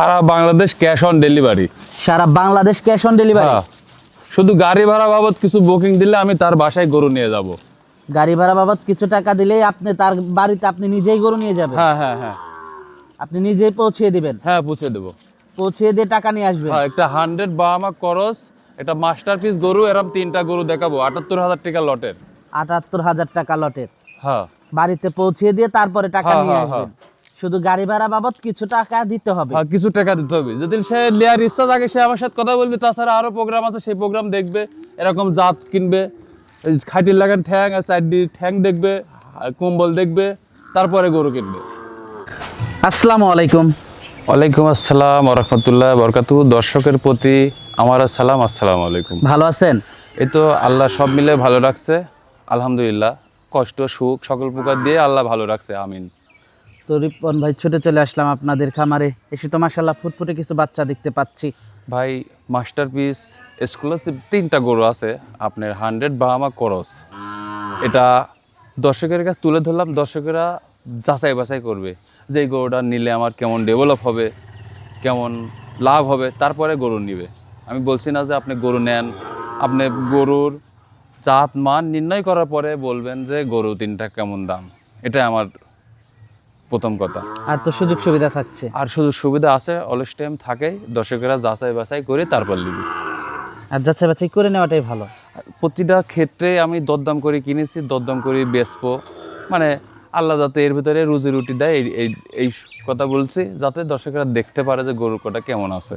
Sara Bangladesh cash on delivery সারা Bangladesh cash on delivery হ্যাঁ। শুধু গাড়ি ভাড়া বাবদ কিছু বুকিং দিলে আমি তার বাসায় গরু নিয়ে যাব। গাড়ি ভাড়া বাবদ কিছু টাকা দিলেই আপনি তার বাড়িতে আপনি নিজেই গরু নিয়ে যাবেন? হ্যাঁ হ্যাঁ হ্যাঁ। আপনি নিজেই পৌঁছিয়ে দিবেন? হ্যাঁ পৌঁছে দেবো। পৌঁছিয়ে দিয়ে টাকা নিয়ে আসবেন? হ্যাঁ একটা হান্ড্রেড বাহামা করস এটা মাস্টার পিস গরু এরম তিনটা গরু দেখাবো আটাত্তর হাজার টাকা লটের। আটাত্তর হাজার টাকা লটের। হ্যাঁ। বাড়িতে পৌঁছিয়ে দিয়ে তারপরে টাকা হ্যাঁ, নিয়ে হ্যাঁ, আসবেন। শুধু গাড়ি ভাড়া বাবদ কিছু টাকা দিতে হবে। হ্যাঁ কিছু টাকা দিতে হবে। যদি সে লেয়ার ইচ্ছা থাকে সে আমার সাথে কথা বলবে। তাছাড়া আরও প্রোগ্রাম আছে সেই প্রোগ্রাম দেখবে। এরকম জাত কিনবে খাটির লাগান ঠ্যাং আর চারটি ঠ্যাং দেখবে আর কম্বল দেখবে তারপরে গরু কিনবে। আসসালামু আলাইকুম। ওয়ালাইকুম আসসালাম রহমতুল্লাহ বরকাতু। দর্শকের প্রতি আমার সালাম আসসালামু আলাইকুম। ভালো আছেন? এই তো আল্লাহ সব মিলে ভালো রাখছে। আলহামদুলিল্লাহ। কষ্ট সুখ সকল প্রকার দিয়ে আল্লাহ ভালো রাখছে আমিন। তো রিপন ভাই, ছুটে চলে আসলাম আপনাদের খামারে। এসে তো মাসাল্লাহ ফুটফুটে কিছু বাচ্চা দেখতে পাচ্ছি। ভাই, মাস্টারপিস এক্সক্লুসিভ তিনটা গরু আছে, আপনার হান্ড্রেড বাহামা করস। এটা দর্শকের কাছে তুলে ধরলাম, দর্শকেরা যাচাই বাছাই করবে যে এই গরুটা নিলে আমার কেমন ডেভেলপ হবে, কেমন লাভ হবে, তারপরে গরু নিবে। আমি বলছি না যে আপনি গরু নেন, আপনি গরুর জাত মান নির্ণয় করার পরে বলবেন যে গরু তিনটা কেমন দাম। এটা আমার প্রথম কথা। আর তো সুযোগ সুবিধা থাকছে। আর সুযোগ সুবিধা আছে অলস টাইম থাকেই দর্শকেরা যাচাই বাছাই করে তারপর নিবি। আর যাচাই বাছাই করে নেওয়াটাই ভালো। প্রতিটা ক্ষেত্রে আমি দরদাম করে কিনেছি দরদাম করে বেচবো। মানে আল্লাহ যাতে এর ভিতরে রুজি রুটি দেয় এই- এই এই কথা বলছি যাতে দর্শকরা দেখতে পারে যে গরুর কটা কেমন আছে।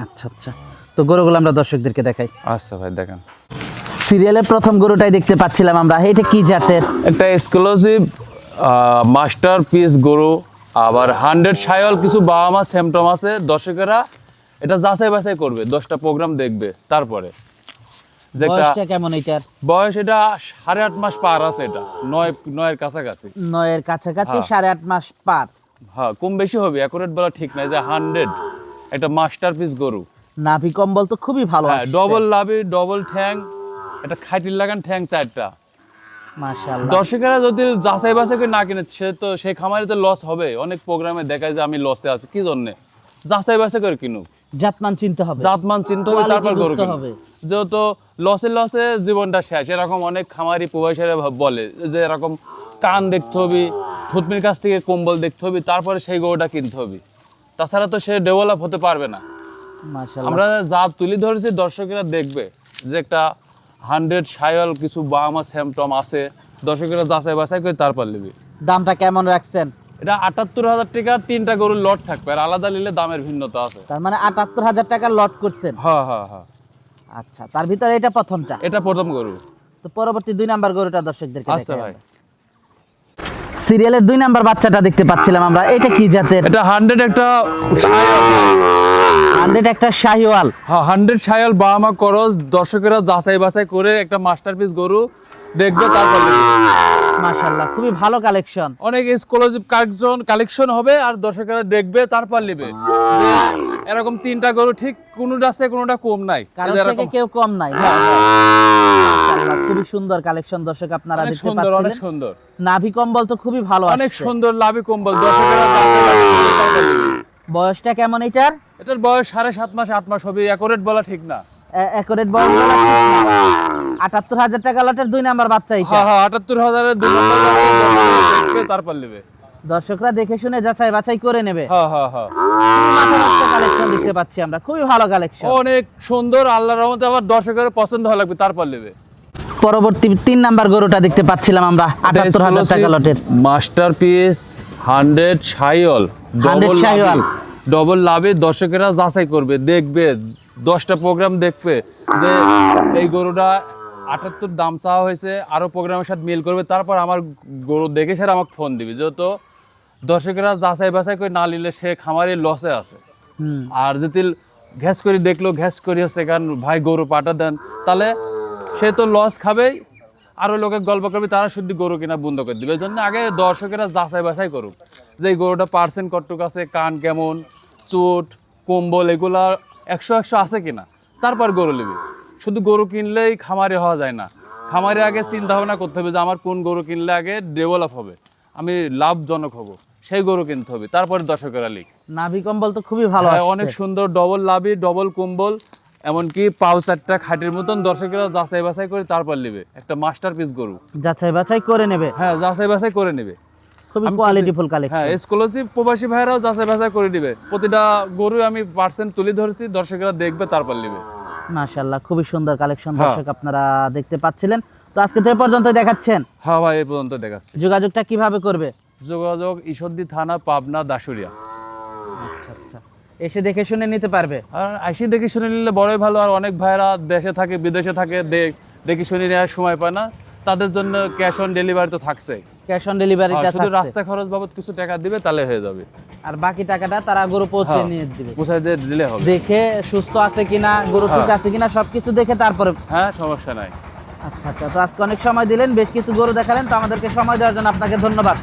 আচ্ছা আচ্ছা। তো গরুগুলো আমরা দর্শকদেরকে দেখাই। আচ্ছা ভাই দেখেন। সিরিয়ালের প্রথম গরুটাই দেখতে পাচ্ছিলাম আমরা এটা কি জাতের? একটা এক্সক্লুসিভ মাস্টার পিস গরু আবার হান্ড্রেড সায়ল কিছু বাবা মা স্যামটম আছে দর্শকেরা এটা যাচাই বাছাই করবে দশটা প্রোগ্রাম দেখবে তারপরে। বয়সটা কেমন এটার? বয়স এটা সাড়ে আট মাস পার আছে এটা নয় নয়ের কাছাকাছি। নয়ের কাছাকাছি হ্যাঁ। সাড়ে আট মাস পার। হ্যাঁ কম বেশি হবে অ্যাকুরেট বলা ঠিক নাই যে হান্ড্রেড একটা মাস্টার পিস গরু। নাভি কম্বল তো খুবই ভালো হ্যাঁ ডবল লাভি ডবল ঠ্যাং খাইটির লাগান ঠ্যাং চারটা। দর্শকেরা যদি যাচাই বাছাই করে না কিনে সে তো সেই খামারে তো লস হবে। অনেক প্রোগ্রামে দেখায় যে আমি লসে আছি। কি জন্যে? যাচাই বাছাই করে কিনুক। জাতমান চিনতে হবে। জাতমান চিনতে হবে তারপর গরু হবে। যেহেতু লসে লসে জীবনটা শেষ। এরকম অনেক খামারি প্রবাসীরা বলে যে এরকম কান দেখতে হবে থুতমির কাছ থেকে কম্বল দেখতে হবে তারপরে সেই গরুটা কিনতে হবে। তাছাড়া তো সে ডেভেলপ হতে পারবে না। আমরা যা তুলে ধরেছি দর্শকেরা দেখবে যে একটা হান্ড্রেড সায়ল কিছু বামা স্যামটম আছে। দর্শকেরা যাচাই বাছাই করে তারপর নেবে। দামটা কেমন রাখছেন? এটা আটাত্তর হাজার টাকা তিনটা গরুর লট থাকবে আর আলাদা নিলে দামের ভিন্নতা আছে। তার মানে আটাত্তর হাজার টাকা লট করছেন? হ্যাঁ হ্যাঁ হ্যাঁ। আচ্ছা তার ভিতরে এটা প্রথমটা? এটা প্রথম গরু। তো পরবর্তী দুই নাম্বার গরুটা দর্শকদেরকে আচ্ছা ভাই। সিরিয়ালের দুই নাম্বার বাচ্চাটা দেখতে পাচ্ছিলাম আমরা। এটা কি জাতের? এটা হান্ড্রেড একটা হান্ড্রেড একটা শাহিওয়াল। হ্যাঁ হান্ড্রেড সায়াল বাহামা করস দর্শকেরা যাচাই বাছাই করে একটা মাস্টারপিস গরু দেখবে তারপর মাশাআল্লাহ খুবই ভালো কালেকশন অনেক এক্সক্লুসিভ কালেকশন কালেকশন হবে আর দর্শকেরা দেখবে তারপর নেবে। এরকম তিনটা গরু ঠিক কোনটা আছে কোনোটা কম নাই। কেউ কম নাই। খুবই সুন্দর কালেকশন দর্শক আপনারা দেখতে সুন্দর অনেক সুন্দর। নাভি কম্বল তো খুবই ভালো অনেক সুন্দর লাভি কম্বল দর্শকেরা। বয়সটা কেমন এটার? এটার বয়স সাড়ে সাত মাস আট মাস হবে অ্যাকোরেট বলা ঠিক না। একরেট বয়স বলা। আটাত্তর হাজার টাকা লটের দুই নাম্বার বাচ্চা হ্যাঁ হ্যাঁ আটাত্তর হাজারের দুই নম্বর তারপর নেবে। দর্শকরা দেখে শুনে যাচাই বাছাই করে নেবে। হ্যাঁ হ্যাঁ হ্যাঁ। কালেকশন দেখতে পাচ্ছি আমরা। খুবই ভালো কালেকশন অনেক সুন্দর আল্লাহর রহমতে আবার দর্শকের পছন্দ হওয়া লাগবে তারপর নেবে। পরবর্তী তিন নাম্বার গরুটা দেখতে পাচ্ছিলাম আমরা আটাত্তর হাজার টাকা লটের। মাস্টারপিস হান্ড্রেড সাইল 100 শাহিওয়াল। ডবল লাভে দর্শকেরা যাচাই করবে দেখবে দশটা প্রোগ্রাম দেখবে যে এই গরুটা আটাত্তর দাম চাওয়া হয়েছে আরও প্রোগ্রামের সাথে মিল করবে তারপর আমার গরু দেখে স্যার আমাকে ফোন দিবে। যেহেতু দর্শকেরা যাচাই বাছাই করে না নিলে সে খামারে লসে আছে। আর যদি ঘ্যাস করে দেখল ঘ্যাস করি হচ্ছে কারণ ভাই গরু পাটা দেন তাহলে সে তো লস খাবেই। আরও লোকে গল্প করবে তারা শুধু গরু কিনা বন্ধ করে দিবে। এই জন্য আগে দর্শকেরা যাচাই বাছাই করুক যে এই গরুটা পার্সেন্ট কতটুকু আছে কান কেমন চোট কম্বল এগুলা একশো একশো আছে কিনা তারপর গরু নেবে। শুধু গরু কিনলেই খামারে হওয়া যায় না। খামারে আগে চিন্তা ভাবনা করতে হবে যে আমার কোন গরু কিনলে আগে ডেভেলপ হবে। আমি লাভজনক হব সেই গরু কিনতে হবে তারপরে দর্শকেরা লিখ নাভি কম্বল তো খুবই ভালো হ্যাঁ, আসছে। অনেক সুন্দর ডবল লাভি ডবল কম্বল এমনকি পাউ চারটা খাটির মতন দর্শকেরা যাচাই বাছাই করে তারপর নেবে। একটা মাস্টার পিস গরু। যাচাই বাছাই করে নেবে? হ্যাঁ যাচাই বাছাই করে নেবে। খুবই হ্যাঁ কালেকশন এক্সক্লুসিভ প্রবাসী ভাইরাও যাচাই বাছাই করে দিবে প্রতিটা গরু আমি পার্সেন্ট তুলে ধরেছি দর্শকেরা দেখবে তারপর নেবে। মাশাআল্লাহ খুবই সুন্দর কালেকশন হ্যাঁ। দর্শক আপনারা দেখতে পাচ্ছিলেন। তো আজকে তো পর্যন্ত দেখাচ্ছেন। হ্যাঁ ভাই এই পর্যন্ত দেখাচ্ছি। যোগাযোগটা কীভাবে করবে? যোগাযোগ ঈশ্বরদী থানা পাবনা দাসুরিয়া আচ্ছা আচ্ছা। এসে দেখে শুনে নিতে পারবে। আর আইসি দেখে শুনে নিলে বড়ই ভালো আর অনেক ভাইরা দেশে থাকে বিদেশে থাকে দেখে শুনে নেওয়ার সময় পায় না। তাদের জন্য ক্যাশ অন ডেলিভারি তো থাকছে ক্যাশ অন ডেলিভারিটা আর শুধু রাস্তা খরচ বাবদ কিছু টাকা দিবে তাহলে হয়ে যাবে। আর বাকি টাকাটা তারা গরু পৌঁছে হ্যাঁ। নিয়ে দিবে। দিয়ে দিলে হবে। দেখে সুস্থ আছে কিনা গরু ঠিক হ্যাঁ। আছে কিনা সবকিছু দেখে তারপরে হ্যাঁ সমস্যা নাই। আচ্ছা আচ্ছা। তো আজকে অনেক সময় দিলেন, বেশ কিছু গরু দেখালেন, তো আমাদেরকে সময় দেওয়ার জন্য আপনাকে ধন্যবাদ।